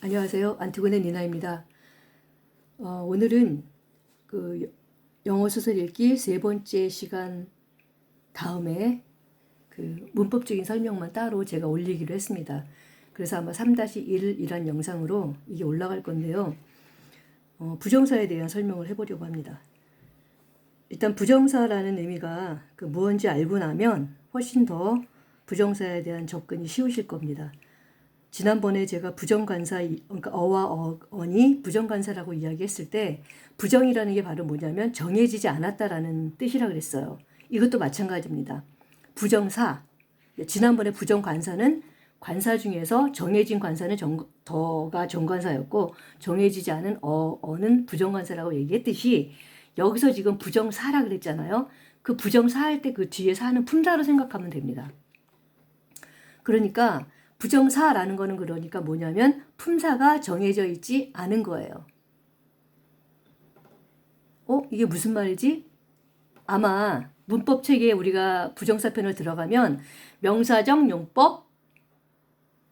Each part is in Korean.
안녕하세요. 안티고네 니나입니다. 어, 오늘은 그 영어 소설 읽기 세 번째 시간 다음에 그 문법적인 설명만 따로 제가 올리기로 했습니다. 그래서 아마 3-1이란 영상으로 이게 올라갈 건데요. 어, 부정사에 대한 설명을 해보려고 합니다. 일단 부정사라는 의미가 그 무언지 알고 나면 훨씬 더 부정사에 대한 접근이 쉬우실 겁니다. 지난번에 제가 부정관사, 그러니까 어와 어, 어니 부정관사라고 이야기했을 때 부정이라는 게 바로 뭐냐면 정해지지 않았다라는 뜻이라 그랬어요. 이것도 마찬가지입니다. 부정사, 지난번에 부정관사는 관사 중에서 정해진 관사는 정, 더가 정관사였고 정해지지 않은 어, 어는 부정관사라고 얘기했듯이 여기서 지금 부정사라 그랬잖아요. 그 부정사 할 때 그 뒤에 사는 품사로 생각하면 됩니다. 그러니까 부정사라는 거는 그러니까 뭐냐면 품사가 정해져 있지 않은 거예요. 어? 이게 무슨 말이지? 아마 문법 책에 우리가 부정사편을 들어가면 명사적 용법,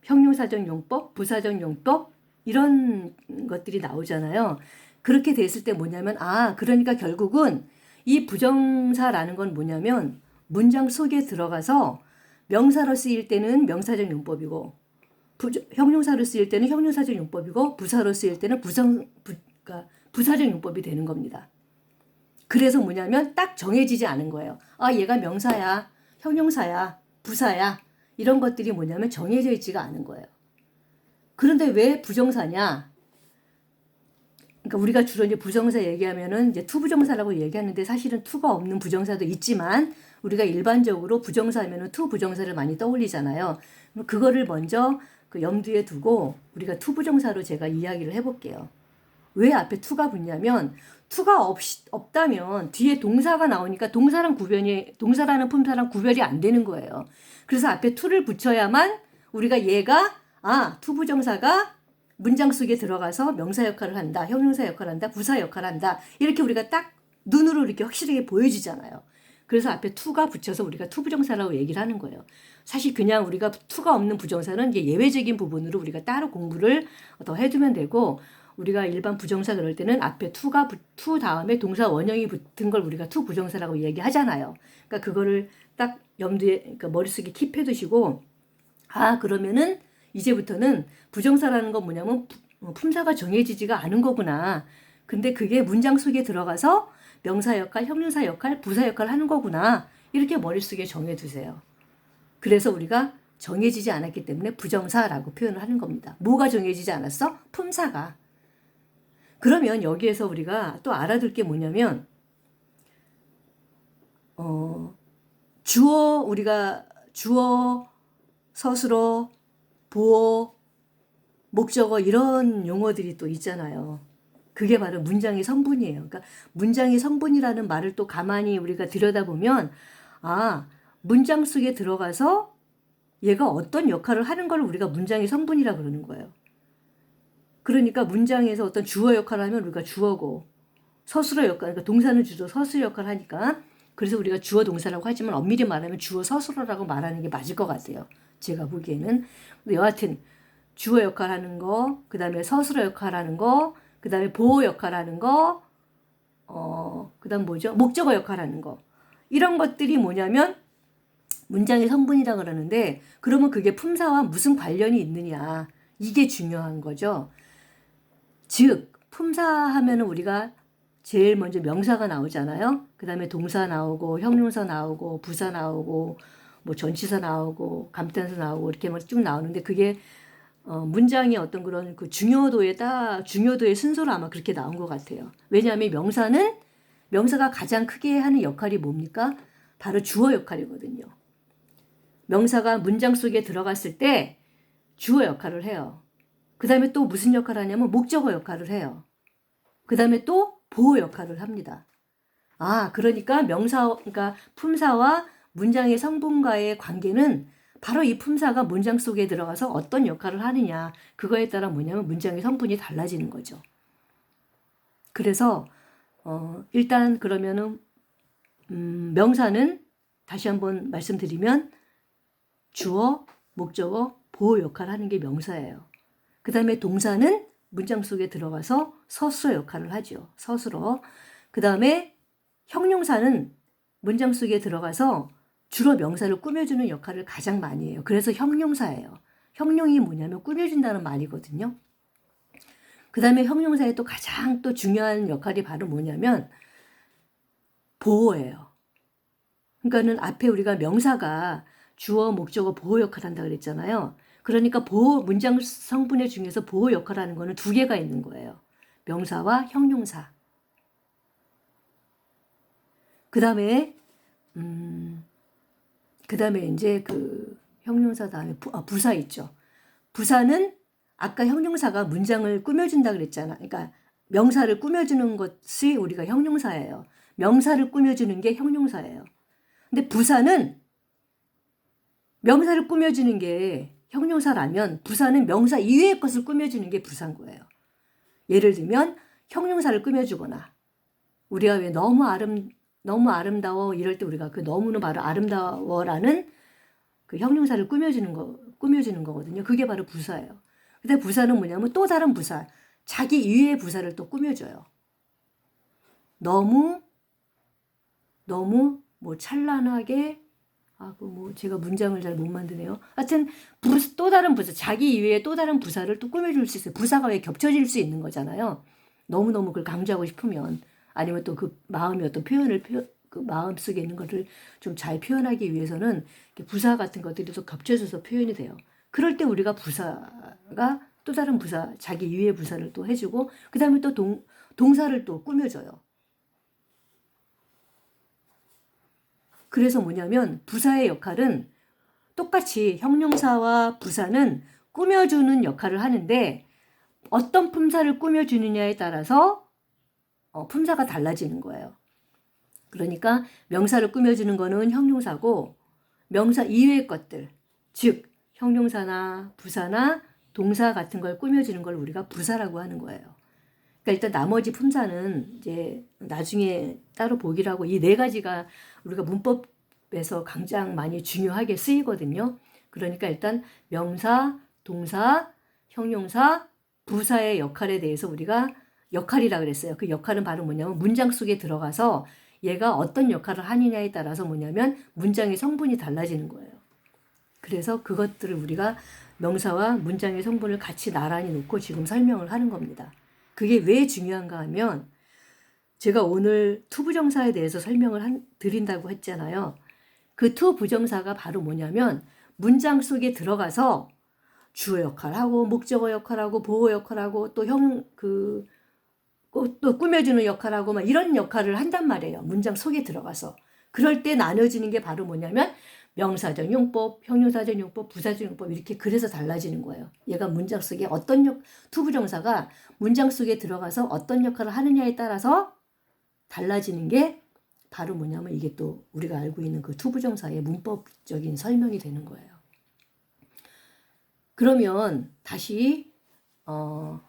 형용사적 용법, 부사적 용법 이런 것들이 나오잖아요. 그렇게 됐을 때 뭐냐면 아, 그러니까 결국은 이 부정사라는 건 뭐냐면 문장 속에 들어가서 명사로 쓰일 때는 명사적 용법이고 부, 형용사로 쓰일 때는 형용사적 용법이고 부사로 쓰일 때는 부성 부, 그러니까 부사적 용법이 되는 겁니다. 그래서 뭐냐면 딱 정해지지 않은 거예요. 아 얘가 명사야, 형용사야, 부사야 이런 것들이 뭐냐면 정해져 있지가 않은 거예요. 그런데 왜 부정사냐? 그러니까 우리가 주로 이제 부정사 얘기하면은 이제 투부정사라고 얘기하는데 사실은 투가 없는 부정사도 있지만 우리가 일반적으로 부정사 하면은 투 부정사를 많이 떠올리잖아요. 그거를 먼저 그 염두에 두고 우리가 투부정사로 제가 이야기를 해볼게요. 왜 앞에 투가 붙냐면 투가 없, 없다면 뒤에 동사가 나오니까 동사랑 구별이 동사라는 품사랑 구별이 안 되는 거예요. 그래서 앞에 투를 붙여야만 우리가 얘가 아 투부정사가 문장 속에 들어가서 명사 역할을 한다, 형용사 역할을 한다, 부사 역할을 한다 이렇게 우리가 딱 눈으로 이렇게 확실하게 보여지잖아요. 그래서 앞에 투가 붙여서 우리가 투부정사라고 얘기를 하는 거예요. 사실 그냥 우리가 투가 없는 부정사는 이제 예외적인 부분으로 우리가 따로 공부를 더 해두면 되고 우리가 일반 부정사 그럴 때는 앞에 투가 투 다음에 동사 원형이 붙은 걸 우리가 투 부정사라고 얘기하잖아요. 그러니까 그거를 딱 염두에 그러니까 머릿속에 킵해 두시고 아 그러면은 이제부터는 부정사라는 건 뭐냐면 어, 품사가 정해지지가 않은 거구나. 근데 그게 문장 속에 들어가서 명사 역할, 형용사 역할, 부사 역할을 하는 거구나. 이렇게 머릿속에 정해두세요. 그래서 우리가 정해지지 않았기 때문에 부정사라고 표현을 하는 겁니다. 뭐가 정해지지 않았어? 품사가. 그러면 여기에서 우리가 또 알아둘 게 뭐냐면, 어, 주어, 우리가 주어, 서술어, 보어, 목적어 이런 용어들이 또 있잖아요. 그게 바로 문장의 성분이에요. 그러니까 문장의 성분이라는 말을 또 가만히 우리가 들여다보면 아, 문장 속에 들어가서 얘가 어떤 역할을 하는 걸 우리가 문장의 성분이라 그러는 거예요. 그러니까 문장에서 어떤 주어 역할을 하면 우리가 주어고 서술어 역할, 그러니까 동사는 주로 서술 역할을 하니까 그래서 우리가 주어 동사라고 하지만 엄밀히 말하면 주어 서술어라고 말하는 게 맞을 것 같아요. 제가 보기에는. 여하튼 주어 역할 하는 거, 그 다음에 서술어 역할 하는 거, 그 다음에 보호 역할 하는 거, 어, 그 다음 뭐죠? 목적어 역할 하는 거. 이런 것들이 뭐냐면 문장의 성분이라 그러는데 그러면 그게 품사와 무슨 관련이 있느냐. 이게 중요한 거죠. 즉, 품사 하면은 우리가 제일 먼저 명사가 나오잖아요. 그 다음에 동사 나오고, 형용사 나오고, 부사 나오고, 뭐 전치사 나오고, 감탄사 나오고, 이렇게 쭉 나오는데 그게 어, 문장의 어떤 그런 그 중요도에 따, 중요도의 순서로 아마 그렇게 나온 것 같아요. 왜냐하면 명사는, 명사가 가장 크게 하는 역할이 뭡니까? 바로 주어 역할이거든요. 명사가 문장 속에 들어갔을 때 주어 역할을 해요. 그 다음에 또 무슨 역할을 하냐면 목적어 역할을 해요. 그 다음에 또 보호 역할을 합니다. 아, 그러니까 명사, 그러니까 품사와 문장의 성분과의 관계는 바로 이 품사가 문장 속에 들어가서 어떤 역할을 하느냐, 그거에 따라 뭐냐면 문장의 성분이 달라지는 거죠. 그래서, 어, 일단 그러면은, 음, 명사는 다시 한번 말씀드리면 주어, 목적어, 보호 역할을 하는 게 명사예요. 그 다음에 동사는 문장 속에 들어가서 서술어 역할을 하죠. 서술어. 그 다음에 형용사는 문장 속에 들어가서 주로 명사를 꾸며주는 역할을 가장 많이 해요. 그래서 형용사예요. 형용이 뭐냐면 꾸며준다는 말이거든요. 그 다음에 형용사의 또 가장 또 중요한 역할이 바로 뭐냐면 보호예요. 그러니까는 앞에 우리가 명사가 주어, 목적어, 보호 역할을 한다 그랬잖아요. 그러니까 보호 문장 성분의 중에서 보호 역할을 하는 거는 두 개가 있는 거예요. 명사와 형용사. 그 다음에 음, 그 다음에 이제 그 형용사 다음에 부, 아, 부사 있죠. 부사는 아까 형용사가 문장을 꾸며준다 그랬잖아. 그러니까 명사를 꾸며주는 것이 우리가 형용사예요. 명사를 꾸며주는 게 형용사예요. 근데 부사는 명사를 꾸며주는 게 형용사라면 부사는 명사 이외의 것을 꾸며주는 게 부사인 거예요. 예를 들면 형용사를 꾸며주거나 우리가 왜 너무 아름 너무 아름다워 이럴 때 우리가 그 너무는 바로 아름다워라는 그 형용사를 꾸며주는 거 꾸며주는 거거든요. 그게 바로 부사예요. 근데 부사는 뭐냐면 또 다른 부사, 자기 이외의 부사를 또 꾸며줘요. 너무 너무 뭐 찬란하게 아, 그뭐 제가 문장을 잘 못 만드네요. 하여튼 부, 또 다른 부사, 자기 이외에 또 다른 부사를 또 꾸며줄 수 있어요. 부사가 왜 겹쳐질 수 있는 거잖아요. 너무 너무 그걸 강조하고 싶으면 아니면 또 그 마음의 어떤 표현을 표, 그 마음 속에 있는 것을 좀 잘 표현하기 위해서는 부사 같은 것들이 또 겹쳐져서 표현이 돼요. 그럴 때 우리가 부사가 또 다른 부사, 자기 이외의 부사를 또 해주고 그 다음에 또 동, 동사를 또 꾸며줘요. 그래서 뭐냐면 부사의 역할은 똑같이 형용사와 부사는 꾸며주는 역할을 하는데 어떤 품사를 꾸며주느냐에 따라서 어, 품사가 달라지는 거예요. 그러니까 명사를 꾸며주는 거는 형용사고 명사 이외의 것들, 즉 형용사나 부사나 동사 같은 걸 꾸며주는 걸 우리가 부사라고 하는 거예요. 그러니까 일단 나머지 품사는 이제 나중에 따로 보기로 하고 이 네 가지가 우리가 문법에서 가장 많이 중요하게 쓰이거든요. 그러니까 일단 명사, 동사, 형용사, 부사의 역할에 대해서 우리가 역할이라 그랬어요. 그 역할은 바로 뭐냐면 문장 속에 들어가서 얘가 어떤 역할을 하느냐에 따라서 뭐냐면 문장의 성분이 달라지는 거예요. 그래서 그것들을 우리가 명사와 문장의 성분을 같이 나란히 놓고 지금 설명을 하는 겁니다. 그게 왜 중요한가 하면 제가 오늘 투부정사에 대해서 설명을 한, 드린다고 했잖아요. 그 투부정사가 바로 뭐냐면 문장 속에 들어가서 주어 역할하고 목적어 역할하고 보호 역할하고 또 형 그 또 꾸며주는 역할하고 막 이런 역할을 한단 말이에요. 문장 속에 들어가서. 그럴 때 나눠지는 게 바로 뭐냐면 명사적 용법, 형용사적 용법, 부사적 용법 이렇게 그래서 달라지는 거예요. 얘가 문장 속에 어떤 역 투부정사가 문장 속에 들어가서 어떤 역할을 하느냐에 따라서 달라지는 게 바로 뭐냐면 이게 또 우리가 알고 있는 그 투부정사의 문법적인 설명이 되는 거예요. 그러면 다시 어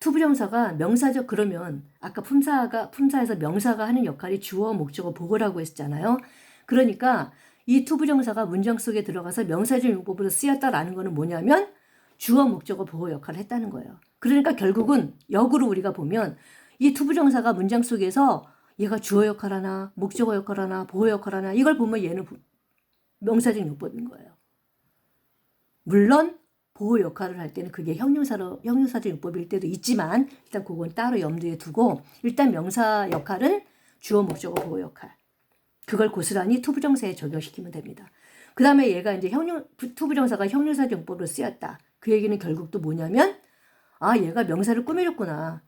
투부정사가 명사적 그러면 아까 품사가 품사에서 명사가 하는 역할이 주어 목적어 보고라고 했잖아요. 그러니까 이 투부정사가 문장 속에 들어가서 명사적 용법으로 쓰였다라는 거는 뭐냐면 주어 목적어 보호 역할을 했다는 거예요. 그러니까 결국은 역으로 우리가 보면 이 투부정사가 문장 속에서 얘가 주어 역할 하나, 목적어 역할 하나, 보호 역할 하나 이걸 보면 얘는 명사적 용법인 거예요. 물론 보호 역할을 할 때는 그게 형용사로 형용사적 용법일 때도 있지만 일단 그건 따로 염두에 두고 일단 명사 역할은 주어 목적어 보호 역할. 그걸 고스란히 투부정사에 적용시키면 됩니다. 그 다음에 얘가 이제 형용, 투부정사가 형용사 정법으로 쓰였다. 그 얘기는 결국 또 뭐냐면, 아, 얘가 명사를 꾸며줬구나.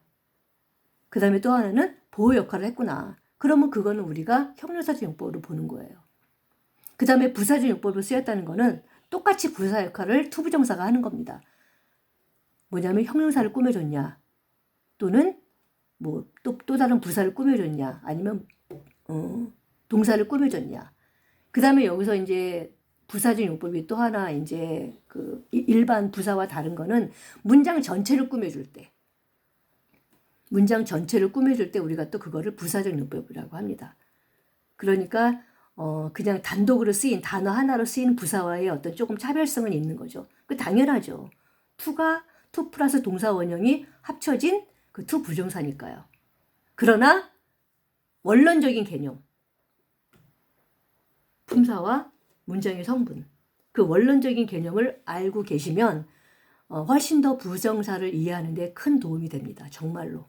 그 다음에 또 하나는 보호 역할을 했구나. 그러면 그거는 우리가 형용사적 용법으로 보는 거예요. 그 다음에 부사적 용법으로 쓰였다는 거는 똑같이 부사 역할을 투부정사가 하는 겁니다. 뭐냐면 형용사를 꾸며줬냐. 또는 뭐또 또 다른 부사를 꾸며줬냐. 아니면 어, 동사를 꾸며줬냐. 그 다음에 여기서 이제 부사적 용법이 또 하나 이제 그 일반 부사와 다른 거는 문장 전체를 꾸며줄 때. 문장 전체를 꾸며줄 때 우리가 또 그거를 부사적 용법이라고 합니다. 그러니까 어 그냥 단독으로 쓰인 단어 하나로 쓰인 부사와의 어떤 조금 차별성은 있는 거죠. 그 당연하죠. 투가 to 플러스 동사 원형이 합쳐진 그 to 부정사니까요. 그러나 원론적인 개념, 품사와 문장의 성분, 그 원론적인 개념을 알고 계시면 어, 훨씬 더 부정사를 이해하는데 큰 도움이 됩니다. 정말로.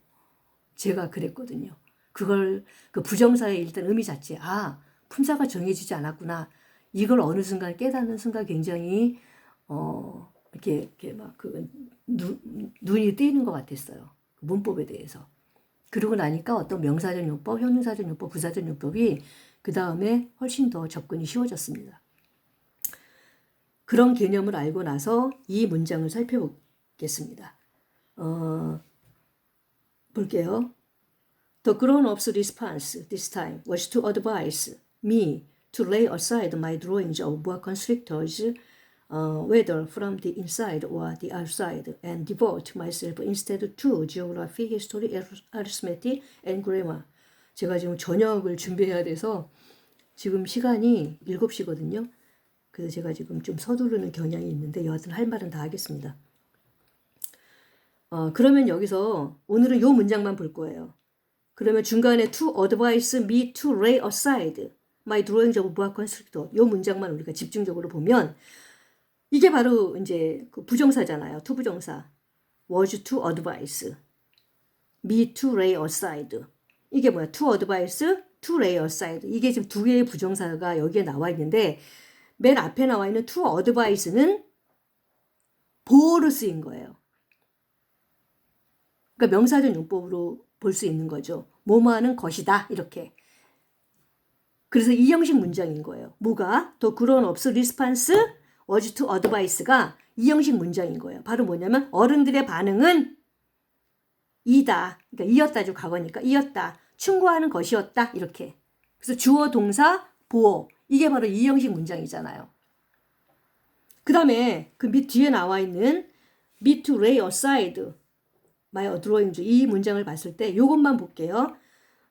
제가 그랬거든요. 그걸 그 부정사의 일단 의미 자체, 아 품사가 정해지지 않았구나. 이걸 어느 순간 깨닫는 순간 굉장히 어 이렇게 이렇게 막 그 눈이 뜨이는 것 같았어요. 그 문법에 대해서. 그러고 나니까 어떤 명사전 용법, 형용사전 용법, 부사전 용법이 그 다음에 훨씬 더 접근이 쉬워졌습니다. 그런 개념을 알고 나서 이 문장을 살펴보겠습니다. 어, 볼게요. The grown-up's response this time was to advise me to lay aside my drawings of boa constrictors, uh, whether from the inside or the outside, and devote myself instead to geography, history, arithmetic, and grammar. 제가 지금 저녁을 준비해야 돼서 지금 시간이 7시거든요. 그래서 제가 지금 좀 서두르는 경향이 있는데 여하튼 할 말은 다 하겠습니다. 어, 그러면 여기서 오늘은 요 문장만 볼 거예요. 그러면 중간에 to advise me to lay aside my drawings of boa constrictor 요 문장만 우리가 집중적으로 보면 이게 바로 이제 그 부정사잖아요. to 부정사. was to advise me to lay aside 이게 뭐야? to advise, to lay aside 이게 지금 두 개의 부정사가 여기에 나와 있는데 맨 앞에 나와 있는 to advise는 보호로 쓰인 거예요. 그러니까 명사전 용법으로 볼 수 있는 거죠. 뭐뭐하는 것이다 이렇게. 그래서 이 형식 문장인 거예요. 뭐가 더 grown ups response was to advice가 이 형식 문장인 거예요. 바로 뭐냐면 어른들의 반응은 이다. 그러니까 이었다죠 과거니까 이었다. 충고하는 것이었다 이렇게. 그래서 주어 동사 보호 이게 바로 이 형식 문장이잖아요. 그 다음에 그 밑 뒤에 나와 있는 me to lay aside my drawing 이 문장을 봤을 때 이것만 볼게요.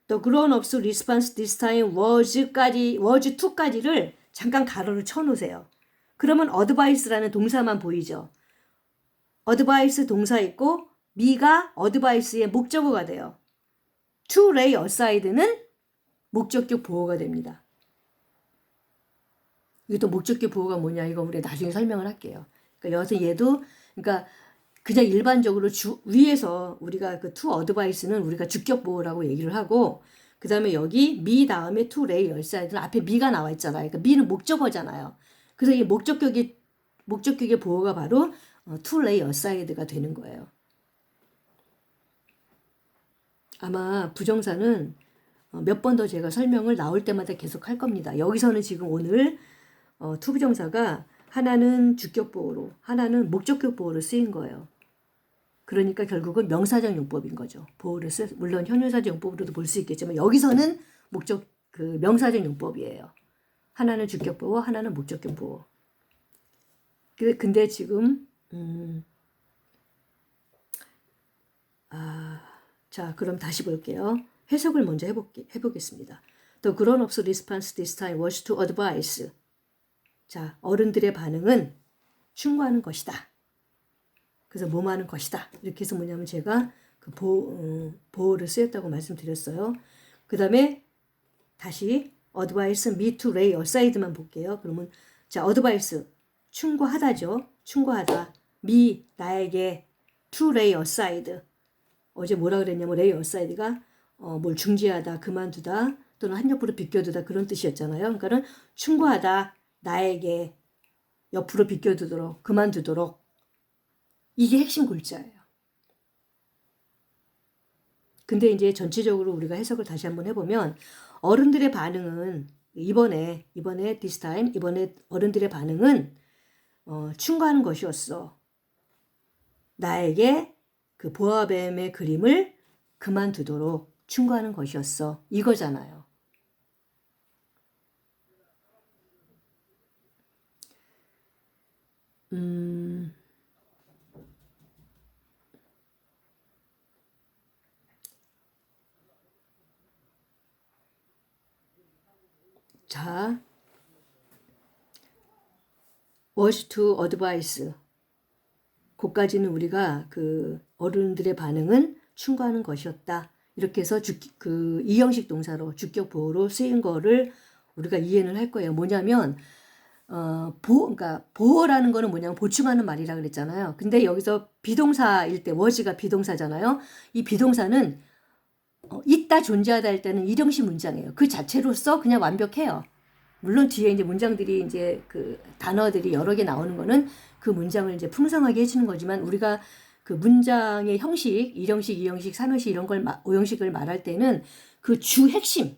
The grown-ups response this time was까지 was to까지를 잠깐 가로를 쳐놓으세요. 그러면 advice라는 동사만 보이죠. advice 동사 있고 me가 advice의 목적어가 돼요. to lay aside는 목적격 보호가 됩니다. 이게 또 목적격 보호가 뭐냐 이거 우리 나중에 설명을 할게요. 그러니까 여기서 얘도 그러니까 그냥 일반적으로 주, 위에서 우리가 그 to advice는 우리가 주격 보호라고 얘기를 하고 그 다음에 여기 미 다음에 to lay 열사이드는 앞에 미가 나와 있잖아요. 그러니까 미는 목적어잖아요. 그래서 이 목적격이 목적격의 보호가 바로 어, to lay aside가 되는 거예요. 아마 부정사는 어, 몇번 더 제가 설명을 나올 때마다 계속 할 겁니다. 여기서는 지금 오늘 어, 투부정사가 하나는 주격 보호로, 하나는 목적격 보호로 쓰인 거예요. 그러니까 결국은 명사적 용법인 거죠. 보호를 쓰, 물론 현유사적 용법으로도 볼 수 있겠지만 여기서는 목적 그 명사적 용법이에요. 하나는 주격 보호, 하나는 목적격 보호. 그, 근데 지금 음, 아, 자 그럼 다시 볼게요. 해석을 먼저 해볼게, 해보겠습니다. The grown-ups response this time was to advise 자, 어른들의 반응은 충고하는 것이다. 그래서 뭐하는 것이다. 이렇게 해서 뭐냐면 제가 그 보, 음, 보호를 쓰였다고 말씀드렸어요. 그 다음에 다시 advise me to lay aside만 볼게요. 그러면 자, advise 충고하다죠. 충고하다. me 나에게 to lay aside 어제 뭐라 그랬냐면 lay aside가 어, 뭘 중지하다, 그만두다 또는 한 옆으로 비껴두다 그런 뜻이었잖아요. 그러니까는 충고하다, 나에게 옆으로 비껴두도록 그만두도록 이게 핵심 골자예요. 근데 이제 전체적으로 우리가 해석을 다시 한번 해보면 어른들의 반응은 이번에 이번에 time 이번에 어른들의 반응은 어, 충고하는 것이었어. 나에게 그 보아뱀의 그림을 그만두도록 충고하는 것이었어. 이거잖아요. 음, 자, was to advise. 그 그까지는 우리가 그 어른들의 반응은 충고하는 것이었다. 이렇게 해서 주, 그 이형식 동사로 주격 보호로 쓰인 거를 우리가 이해는 할 거예요. 뭐냐면 어, 보, 그러니까 보호라는 거는 뭐냐면 보충하는 말이라 그랬잖아요. 근데 여기서 비동사일 때 워즈가 비동사잖아요. 이 비동사는 어, 있다 존재하다 할 때는 일형식 문장이에요. 그 자체로서 그냥 완벽해요. 물론 뒤에 이제 문장들이 이제 그 단어들이 여러 개 나오는 거는 그 문장을 이제 풍성하게 해주는 거지만 우리가 그 문장의 형식, 일형식, 이형식, 삼형식 이런 걸 마- 오형식을 말할 때는 그 주 핵심,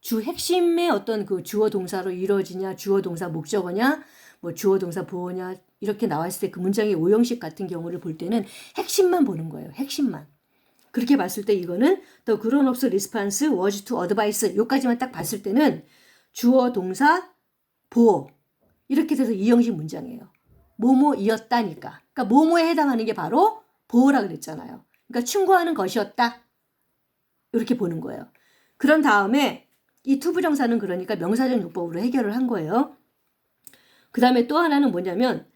주 핵심의 어떤 그 주어 동사로 이루어지냐, 주어 동사 목적어냐, 뭐 주어 동사 보어냐 이렇게 나왔을 때 그 문장의 오형식 같은 경우를 볼 때는 핵심만 보는 거예요. 핵심만. 그렇게 봤을 때 이거는 the grown-ups response was to advice 요까지만 딱 봤을 때는 주어 동사 보어 이렇게 돼서 이형식 문장이에요. 뭐뭐이었다니까. 그러니까 뭐뭐에 해당하는 게 바로 보어라 그랬잖아요. 그러니까 충고하는 것이었다. 이렇게 보는 거예요. 그런 다음에 이 투부정사는 그러니까 명사적 용법으로 해결을 한 거예요. 그 다음에 또 하나는 뭐냐면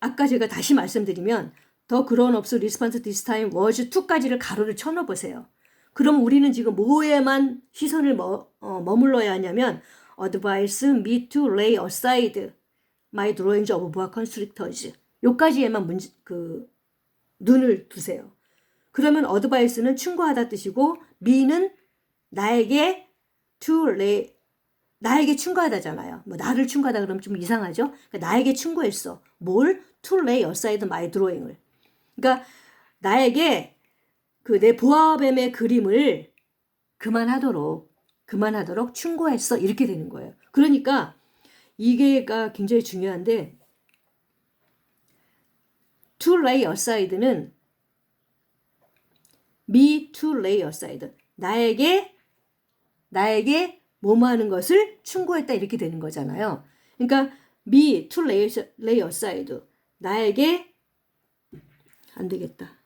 아까 제가 다시 말씀드리면 더 grown-ups response this time was to까지를 가로를 쳐넣어보세요. 그럼 우리는 지금 뭐에만 시선을 머, 어, 머물러야 하냐면 advise me to lay aside my drawings of boa constrictors 요까지에만 문, 그 눈을 두세요. 그러면 advice는 충고하다 뜻이고 me는 나에게 to lay 나에게 충고하다잖아요. 뭐 나를 충고하다 그러면 좀 이상하죠. 그러니까 나에게 충고했어. 뭘? To lay aside my drawing을. 그러니까 나에게 그 내 보아뱀의 그림을 그만하도록 그만하도록 충고했어 이렇게 되는 거예요. 그러니까 이게가 굉장히 중요한데 to lay aside는 me to lay aside 나에게 나에게 뭐뭐 하는 것을 충고했다 이렇게 되는 거잖아요. 그러니까 me to lay aside 나에게 안 되겠다.